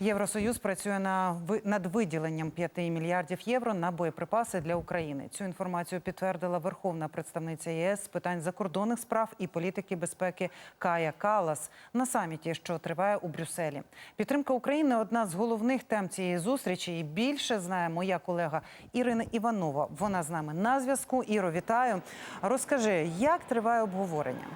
Євросоюз працює на над виділенням 5 мільярдів євро на боєприпаси для України. Цю інформацію підтвердила Верховна представниця ЄС з питань закордонних справ і політики безпеки Кая Калас на саміті, що триває у Брюсселі. Підтримка України одна з головних тем цієї зустрічі. І більше знає моя колега Ірина Іванова. Вона з нами на зв'язку. Іро, вітаю. Розкажи, як триває обговорення?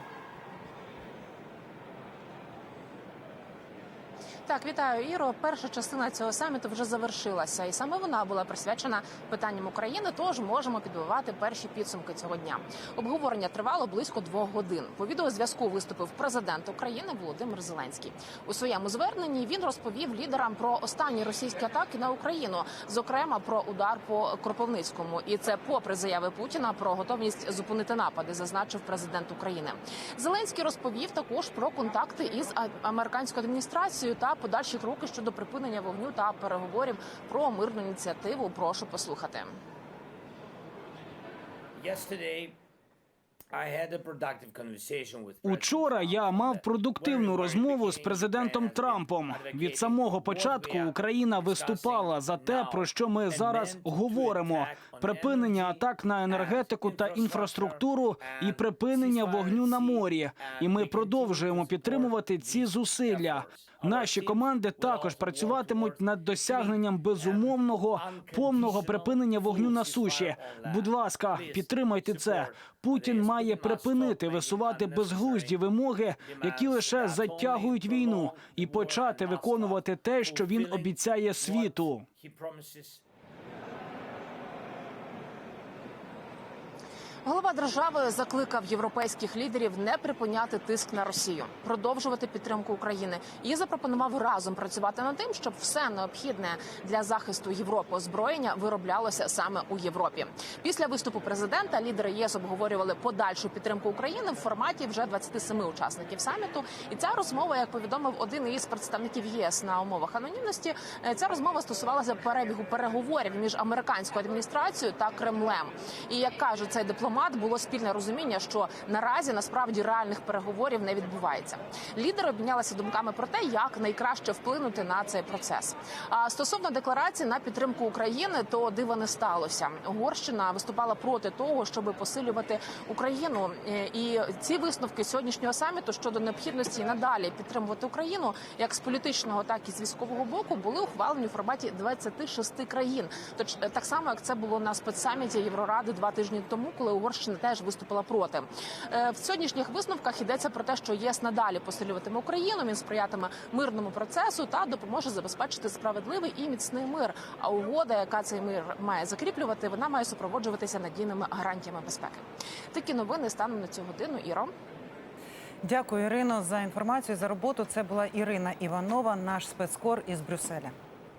Так, вітаю, Іро. Перша частина цього саміту вже завершилася, і саме вона була присвячена питанням України. Тож можемо підбивати перші підсумки цього дня. Обговорення тривало близько двох годин. По відеозв'язку виступив президент України Володимир Зеленський. У своєму зверненні він розповів лідерам про останні російські атаки на Україну, зокрема про удар по Кропивницькому. І це попри заяви Путіна про готовність зупинити напади, зазначив президент України. Зеленський розповів також про контакти із американською адміністрацією та подальші кроки щодо припинення вогню та переговорів про мирну ініціативу. Прошу послухати. Учора я мав продуктивну розмову з президентом Трампом. Від самого початку Україна виступала за те, про що ми зараз говоримо: припинення атак на енергетику та інфраструктуру і припинення вогню на морі. І ми продовжуємо підтримувати ці зусилля. Наші команди також працюватимуть над досягненням безумовного повного припинення вогню на суші. Будь ласка, підтримайте це. Путін має припинити висувати безглузді вимоги, які лише затягують війну, і почати виконувати те, що він обіцяє світу. Голова держави закликав європейських лідерів не припиняти тиск на Росію, продовжувати підтримку України і запропонував разом працювати над тим, щоб все необхідне для захисту Європи озброєння вироблялося саме у Європі. Після виступу президента лідери ЄС обговорювали подальшу підтримку України в форматі вже 27 учасників саміту. І ця розмова, як повідомив один із представників ЄС на умовах анонімності, е, ця розмова стосувалася перебігу переговорів між американською адміністрацією та Кремлем. І як каже цей дипломат, було спільне розуміння, що наразі насправді реальних переговорів не відбувається. Лідери обмінялися думками про те, як найкраще вплинути на цей процес. А стосовно декларації на підтримку України, то дива не сталося. Угорщина виступала проти того, щоб посилювати Україну. Е, І ці висновки сьогоднішнього саміту щодо необхідності надалі підтримувати Україну як з політичного, так і з військового боку були ухвалені у форматі 26 країн. Тож так само, як це було на спецсаміті Євроради два тижні тому, коли Угорщина теж виступила проти. Е, В сьогоднішніх висновках йдеться про те, що ЄС надалі посилюватиме Україну. Він сприятиме мирному процесу та допоможе забезпечити справедливий і міцний мир. А угода, яка цей мир має закріплювати, вона має супроводжуватися надійними гарантіями безпеки. Такі новини станом на цю годину. Іро. Дякую, Ірино, за інформацію за роботу. Це була Ірина Іванова, наш спецкор із Брюсселя.